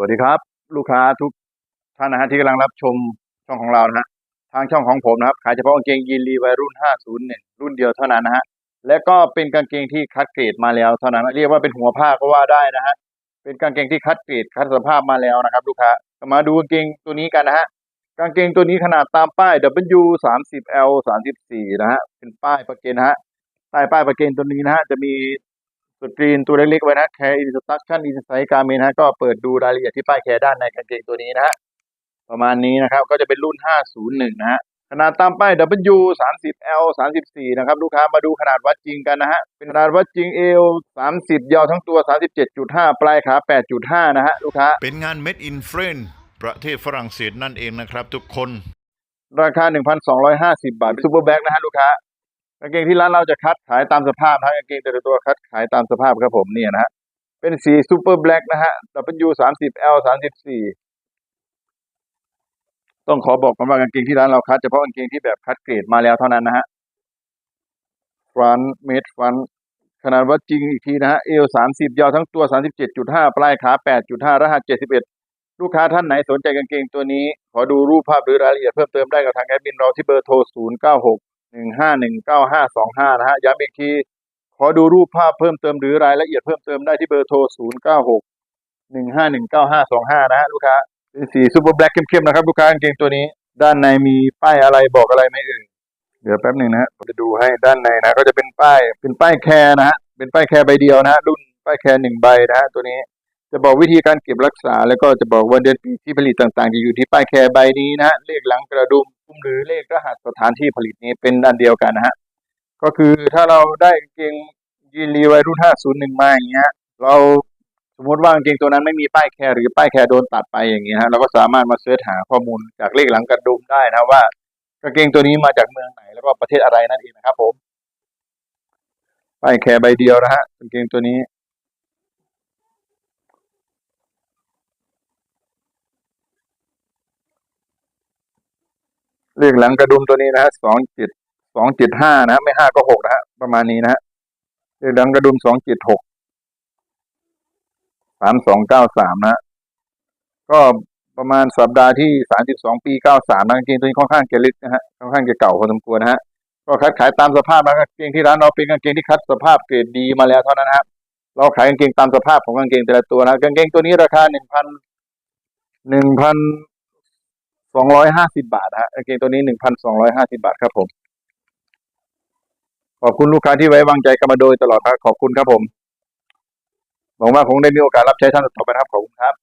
วัสดีครับ ลูกค้าทุกท่านนะฮะที่กำลังรับชมช่องของเรานะฮะทางช่องของผมนะครับขายเฉพาะกางเกงยีนรีวัยรุ่น 501 รุ่นเดียวเท่านั้นนะฮะและก็เป็นกางเกงที่คัดเกรดมาแล้วเท่านั้น เรียกว่าเป็นหัวผ้าก็ว่าได้นะฮะเป็นกางเกงที่คัดเกรดคัดสภาพมาแล้วนะครับ ลูกค้ามาดูกางเกงตัวนี้กันนะฮะกางเกงตัวนี้ขนาดตามป้าย W 30 L 34นะฮะเป็นป้ายประเกนนะฮะใต้ป้ายประเกนตัวนี้นะฮะจะมี สกรีนตัวเล็กๆไว้นะแคร์อินสตั c ชั่นอินไซต์การเมนฮะก็เปิดดูรายละเอียดที่ป้ายแคร์ด้านในกางเกงตัวนี้นะฮะประมาณนี้นะครับก็จะเป็นรุ่น 501 นะฮะขนาดตามป้าย W 30 L 34 นะครับ ลูกค้ามาดูขนาดวัดจริงกันนะฮะ เป็นขนาดวัดจริง L 30 ยาวทั้งตัว 37.5 ปลายขา 8.5 นะฮะ ลูกค้า เป็นงาน Made in France ประเทศฝรั่งเศสนั่นเองนะครับทุกคน ราคา 1,250 บาทซูเปอร์แบ็กนะฮะ ลูกค้า กางเกงที่ร้านเราจะคัดขายตามสภาพนะกางเกงแต่ละตัวคัดขายตามสภาพครับผมเนี่ยนะฮะเป็นสีซูเปอร์แบล็กนะฮะ W 30 L 34ต้องขอบอกก่อนว่ากางเกงที่ร้านเราคัดเฉพาะกางเกงที่แบบคัดเกรดมาแล้วเท่านั้นนะฮะฟรอนเมดฟรอนขนาดวัดจริงอีกทีนะฮะ L 30ยาวทั้งตัว37.5ปลายขา8.5รหัส71ลูกค้าท่านไหนสนใจกางเกงตัวนี้ ขอดูรูปภาพหรือรายละเอียดเพิ่มเติมได้กับทางแอดมินเราที่เบอร์โทร096 1519525นะฮะย้ำอีกที ขอดูรูปภาพเพิ่มเติมหรือรายละเอียดเพิ่มเติมได้ที่เบอร์โทร096 1519525นะฮะลูกค้าเป็นสีซูเปอร์แบล็กเข้มๆนะครับลูกค้ากางเกงตัวนี้ ด้านในมีป้ายอะไรบอกอะไรไหมเอ่ยเดี๋ยวแป๊บหนึ่งนะฮะผมจะดูให้ด้านในนะก็จะเป็นป้ายเป็นป้ายแคร์นะฮะเป็นป้ายแคร์ใบเดียวนะฮะรุ่นป้ายแคร์หนึ่งใบนะฮะตัวนี้จะบอกวิธีการเก็บรักษา แล้วก็จะบอกวันเดือนปีที่ผลิตต่างๆ จะอยู่ที่ป้ายแคร์ใบนี้นะฮะเลขหลังกระดุม มหรือเลขรหัสสถานที่ผลิตนี้เป็นอันเดียวกันนะฮะ ก็คือถ้าเราได้กางเกงยีนรีไวรุ่น501มาอย่างเงี้ย เราสมมติว่ากางเกงตัวนั้นไม่มีป้ายแคร์หรือป้ายแคร์โดนตัดไปอย่างเงี้ยฮะเราก็สามารถมาเสิร์ชหาข้อมูลจากเลขหลังกระดุมได้นะว่ากางเกงตัวนี้มาจากเมืองไหนแล้วก็ประเทศอะไรนั่นเองนะครับผมป้ายแคร์ใบเดียวนะฮะกางเกงตัวนี้ เลขหลังกระดุมตัวนี้นะฮะสองเจ็ดสองเจ็ดห้านะฮะไม่ห้าก็หกนะฮะประมาณนี้นะฮะเลขหลังกระดุมสองเจ็ดหกสามสองเก้าสามนะฮะก็ประมาณสัปดาห์ที่สามสิบสองปีเก้าสามนะกางเกงตัวนี้ค่อนข้างจะลึกนะฮะค่อนข้างจะเก่าพอสมควรนะฮะก็คัดขายตามสภาพนะกางเกงที่ร้านเราเป็นกางเกงที่คัดสภาพเกรดดีมาแล้วเท่านั้นนะครับเราขายกางเกงตามสภาพของกางเกงแต่ละตัวนะกางเกงตัวนี้ราคาหนึ่งพันหนึ่งพัน สองร้อยห้าสิบาทนะฮะกางเกงตัวนี้หนึ่งพันสองร้อยห้าสิบาทครับผม ขอบคุณลูกค้าที่ไว้วางใจกันมาโดยตลอดครับ ขอบคุณครับผมหวังว่าคงได้มีโอกาสรับใช้ท่านต่อไปนะครับขอบคุณครับ